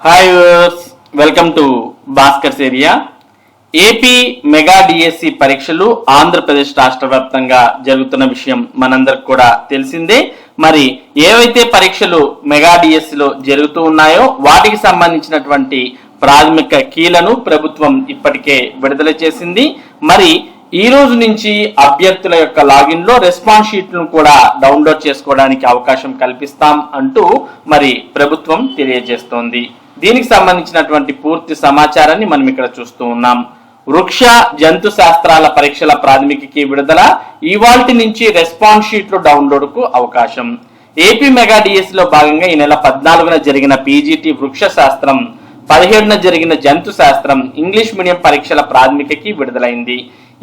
Hi welcome to Bhaskar's area AP mega DSC పరీక్షలు ఆంధ్రప్రదేశ్ రాష్ట్ర వ్యాప్తంగా జరుగుతున్న విషయం మనందరికి కూడా తెలిసిందే. మరి ఏవైతే పరీక్షలు మెగా డిఎస్సిలో జరుగుతూ ఉన్నాయో వాటికి సంబంధించినటువంటి ప్రాథమిక కీలను ప్రభుత్వం ఇప్పటికే విడుదల చేసింది. మరి ఈ రోజు నుంచి అభ్యర్థుల యొక్క లాగిన్లో రెస్పాన్స్ షీట్లను కూడా డౌన్లోడ్ చేసుకోవడానికి అవకాశం కల్పిస్తాం అంటూ మరి ప్రభుత్వం తెలియజేస్తోంది. దీనికి సంబంధించినటువంటి పూర్తి సమాచారాన్ని మనం ఇక్కడ చూస్తూ ఉన్నాం. వృక్ష జంతు శాస్త్రాల పరీక్షల ప్రాథమిక కీ విడుదల ఇవాల్టి నుంచి రెస్పాన్స్ షీట్లు డౌన్లోడ్కు అవకాశం. ఏపీ మెగా డిఎస్లో భాగంగా ఈ నెల పద్నాలుగున జరిగిన పీజీటీ వృక్ష శాస్త్రం పదిహేడున జరిగిన జంతు శాస్త్రం ఇంగ్లీష్ మీడియం పరీక్షల ప్రాథమికకి విడుదలైంది.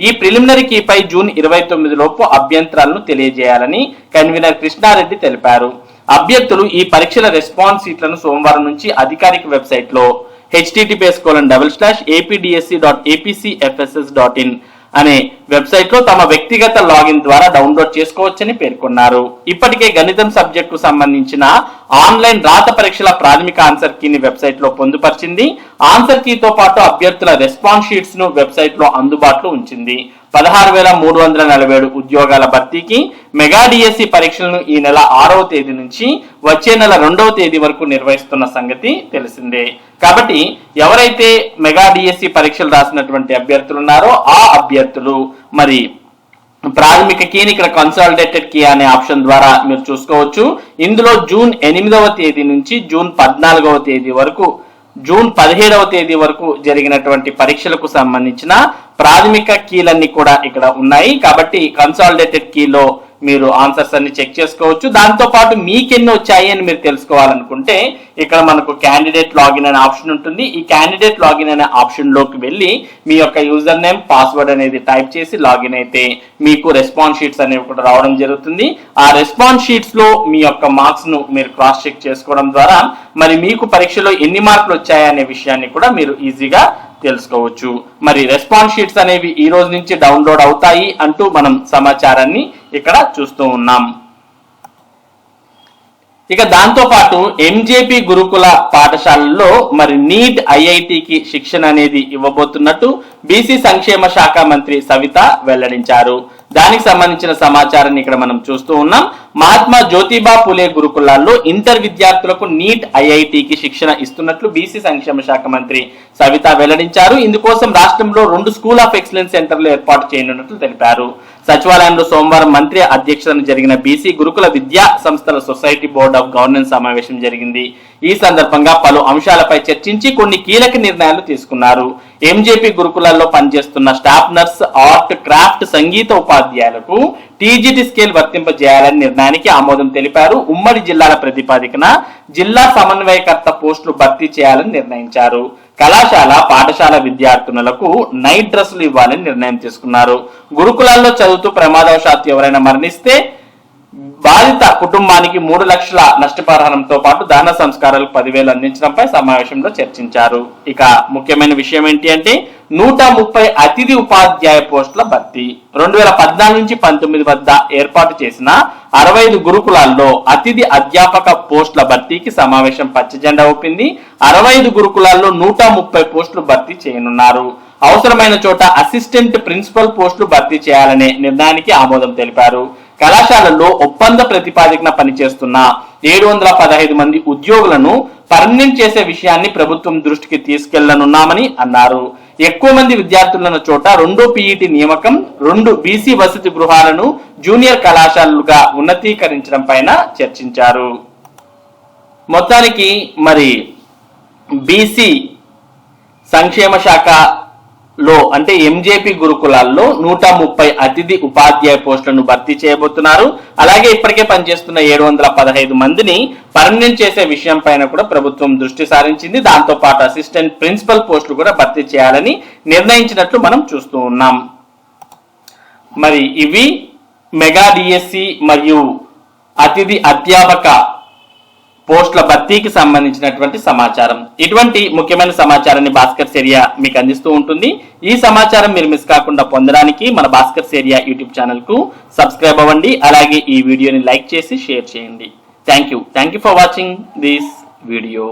ఈ ప్రిలిమినరీ కీపై జూన్ ఇరవై తొమ్మిది లోపు అభ్యంతరాలను తెలియజేయాలని కన్వీనర్ కృష్ణారెడ్డి తెలిపారు. అభ్యర్థులు ఈ పరీక్షల రెస్పాన్స్ షీట్లను సోమవారం నుంచి అధికారిక వెబ్సైట్లో HTTPS colon double slash APDSC dot APCFSS dot in అనే వెబ్సైట్లో తమ వ్యక్తిగత లాగిన్ ద్వారా డౌన్లోడ్ చేసుకోవచ్చని పేర్కొన్నారు. ఇప్పటికే గణితం సబ్జెక్టు సంబంధించిన ఆన్లైన్ రాత పరీక్షల ప్రాథమిక ఆన్సర్ కీని వెబ్సైట్లో పొందుపరిచింది. ఆన్సర్ కీతో పాటు అభ్యర్థుల రెస్పాన్స్ షీట్స్ను వెబ్సైట్లో అందుబాటులో ఉంచింది. పదహారు వేల మూడు వందల నలభై ఏడు ఉద్యోగాల భర్తీకి మెగా డిఎస్సి పరీక్షలను ఈ నెల ఆరవ తేదీ నుంచి వచ్చే నెల రెండవ తేదీ వరకు నిర్వహిస్తున్న సంగతి తెలిసిందే. కాబట్టి ఎవరైతే మెగా డిఎస్సి పరీక్షలు రాసినటువంటి అభ్యర్థులు ఉన్నారో ఆ అభ్యర్థులు మరి ప్రాథమిక కీని ఇక్కడ కన్సాలిడేటెడ్ కీ అనే ఆప్షన్ ద్వారా మీరు చూసుకోవచ్చు. ఇందులో జూన్ ఎనిమిదవ తేదీ నుంచి జూన్ పద్నాలుగవ తేదీ వరకు జూన్ పదిహేడవ తేదీ వరకు జరిగినటువంటి పరీక్షలకు సంబంధించిన ప్రాథమిక కీలన్నీ కూడా ఇక్కడ ఉన్నాయి. కాబట్టి కన్సాలిడేటెడ్ కీలో మీరు ఆన్సర్స్ అన్ని చెక్ చేసుకోవచ్చు. దాంతో పాటు మీకెన్ని వచ్చాయి అని మీరు తెలుసుకోవాలనుకుంటే ఇక్కడ మనకు క్యాండిడేట్ లాగిన్ అనే ఆప్షన్ ఉంటుంది. ఈ క్యాండిడేట్ లాగిన్ అనే ఆప్షన్లోకి వెళ్ళి మీ యొక్క యూజర్ నేమ్ పాస్వర్డ్ అనేది టైప్ చేసి లాగిన్ అయితే మీకు రెస్పాన్స్ షీట్స్ అనేవి కూడా రావడం జరుగుతుంది. ఆ రెస్పాన్స్ షీట్స్లో మీ యొక్క మార్క్స్ను మీరు క్రాస్ చెక్ చేసుకోవడం ద్వారా మరి మీకు పరీక్షలో ఎన్ని మార్కులు వచ్చాయనే విషయాన్ని కూడా మీరు ఈజీగా తెలుసుకోవచ్చు. మరి రెస్పాన్స్ షీట్స్ అనేవి ఈ రోజు నుంచి డౌన్లోడ్ అవుతాయి అంటూ మనం సమాచారాన్ని ఇక్కడ చూస్తూ ఉన్నాం. ఇక దాంతో పాటు ఎంజేపీ గురుకుల పాఠశాలల్లో మరి నీట్ ఐఐటికి శిక్షణ అనేది ఇవ్వబోతున్నట్టు బీసీ సంక్షేమ శాఖ మంత్రి సవిత వెల్లడించారు. దానికి సంబంధించిన సమాచారాన్ని ఇక్కడ మనం చూస్తూ ఉన్నాం. మహాత్మా జ్యోతిబా పులే గురుకులాల్లో ఇంటర్ విద్యార్థులకు నీట్ ఐఐటికి శిక్షణ ఇస్తున్నట్లు బీసీ సంక్షేమ శాఖ మంత్రి సవిత వెల్లడించారు. ఇందుకోసం రాష్ట్రంలో రెండు స్కూల్ ఆఫ్ ఎక్సలెన్స్ సెంటర్లు ఏర్పాటు చేయనున్నట్లు తెలిపారు. సచివాలయంలో సోమవారం మంత్రి అధ్యక్షతన జరిగిన బీసీ గురుకుల విద్యా సంస్థల సొసైటీ బోర్డ్ ఆఫ్ గవర్నెన్స్ సమావేశం జరిగింది. ఈ సందర్భంగా పలు అంశాలపై చర్చించి కొన్ని కీలక నిర్ణయాలు తీసుకున్నారు. ఎంజేపీ గురుకులాల్లో పనిచేస్తున్న స్టాఫ్ నర్స్ ఆర్ట్ క్రాఫ్ట్ సంగీత ఉపాధ్యాయులకు టీజీటీ స్కేల్ వర్తింపజేయాలని నిర్ణయానికి ఆమోదం తెలిపారు. ఉమ్మడి జిల్లాల ప్రతిపాదికన జిల్లా సమన్వయకర్త పోస్టులు భర్తీ చేయాలని నిర్ణయించారు. కళాశాల పాఠశాల విద్యార్థినులకు నైట్ డ్రెస్సులు ఇవ్వాలని నిర్ణయం తీసుకున్నారు. గురుకులాల్లో చదువుతూ ప్రమాదవశాత్తు ఎవరైనా మరణిస్తే బాధిత కుటుంబానికి మూడు లక్షల నష్టపరిహారంతో పాటు దాన సంస్కారాలకు పదివేలు అందించడంపై సమావేశంలో చర్చించారు. ఇక ముఖ్యమైన విషయం ఏంటి అంటే నూట ముప్పై అతిథి ఉపాధ్యాయ పోస్టుల భర్తీ. రెండు వేల పద్నాలుగు నుంచి పంతొమ్మిది వద్ద ఏర్పాటు చేసిన అరవై ఐదు గురుకులాల్లో అతిథి అధ్యాపక పోస్టుల భర్తీకి సమావేశం పచ్చజెండా ఒప్పింది అరవై ఐదు గురుకులాల్లో నూట ముప్పై పోస్టులు భర్తీ చేయనున్నారు. అవసరమైన చోట అసిస్టెంట్ ప్రిన్సిపల్ పోస్టులు భర్తీ చేయాలనే నిర్ణయానికి ఆమోదం తెలిపారు. కళాశాలల్లో ఒప్పంద ప్రతిపాదికన పనిచేస్తున్న ఏడు వందల పదహైదు మంది ఉద్యోగులను పర్మనెంట్ చేసే విషయాన్ని ప్రభుత్వం దృష్టికి తీసుకెళ్ళనున్నామని అన్నారు. ఎక్కువ మంది విద్యార్థులున్న చోట రెండో పీఈటీ నియామకం రెండు బీసీ వసతి గృహాలను జూనియర్ కళాశాలలుగా ఉన్నతీకరించడం పైన చర్చించారు. మొత్తానికి మరి బీసీ సంక్షేమ శాఖ లో అంటే ఎంజేపీ గురుకులాల్లో నూట ముప్పై అతిథి ఉపాధ్యాయ పోస్టులను భర్తీ చేయబోతున్నారు. అలాగే ఇప్పటికే పనిచేస్తున్న ఏడు వందల పదహైదు మందిని పర్మనెంట్ చేసే విషయం పైన కూడా ప్రభుత్వం దృష్టి సారించింది. దాంతో పాటు అసిస్టెంట్ ప్రిన్సిపల్ పోస్టులు కూడా భర్తీ చేయాలని నిర్ణయించినట్లు మనం చూస్తూ ఉన్నాం. మరి ఇవి మెగా డిఎస్సి మరియు అతిథి అధ్యాపక పోస్టుల భర్తీకి సంబంధించినటువంటి సమాచారం. ఇటువంటి ముఖ్యమైన సమాచారాన్ని భాస్కర్ సేరియా మీకు అందిస్తూ ఉంటుంది. ఈ సమాచారం మీరు మిస్ కాకుండా పొందడానికి మన భాస్కర్ సేరియా యూట్యూబ్ ఛానల్కు సబ్స్క్రైబ్ అవ్వండి. అలాగే ఈ వీడియోని లైక్ చేసి షేర్ చేయండి. Thank you. Thank you for watching this video.